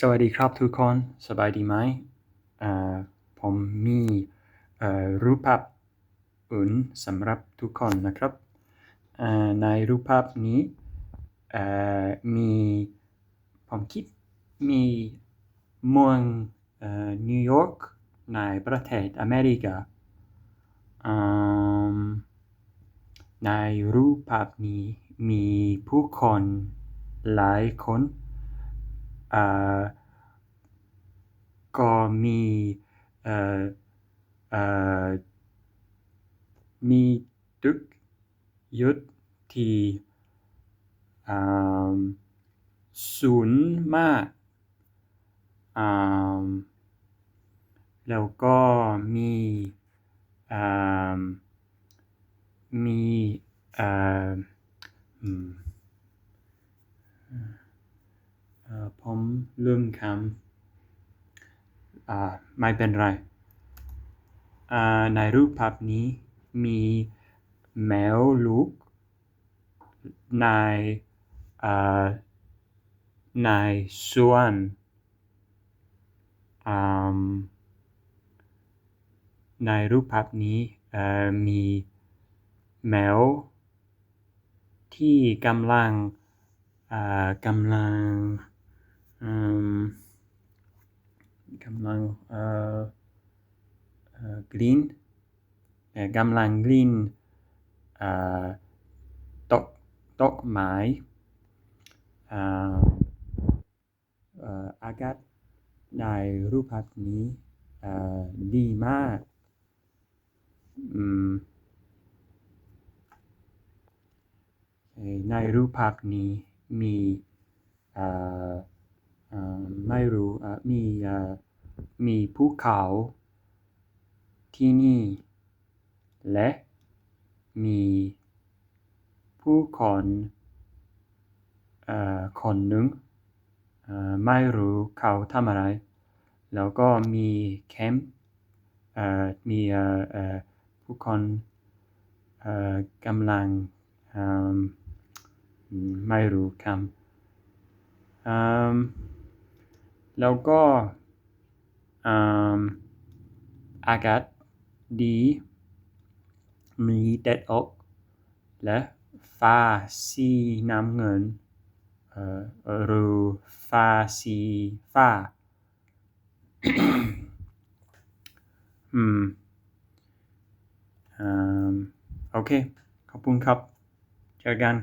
สวัสดีครับทุกคนสบายดีไหมผมมีรูปภาพอื่นสำหรับทุกคนนะครับในรูปภาพนี้มีผมคิดมีเมืองนิวยอร์กในประเทศอเมริกาในรูปภาพนี้มีผู้คนหลายคน ก็มีมีตึกยอะที่สูงมาก แล้วก็มีอืมมีเอ่ออืมเอ่อ ผมลืมคำ ไม่เป็นไร ในรูปภาพนี้มีแมวลูก ในในส่วนในรูปภาพนี้มีแมวที่กำลังกำลัง กำลังเอ่อเอ่อกรีนเอ่อกำลังกรีนอ่าดอกดอกไม้อ่าเอ่ออากาศในรูปภาพนี้เอ่อดีมากอืมในรูปภาพนี้มีอ่อ ไม่รู้มีมีภูเขาที่นี่ และมีผู้คนคนหนึ่งไม่รู้เขาทำอะไร แล้วก็มีแคมป์มีผู้คนกำลังไม่รู้คำ แล้วก็อากาศดี มีแดดออก และฟ้าสีน้ำเงินหรือฟ้าสีฟ้าอืมอืมโอเค ขอบคุณครับ เจอกัน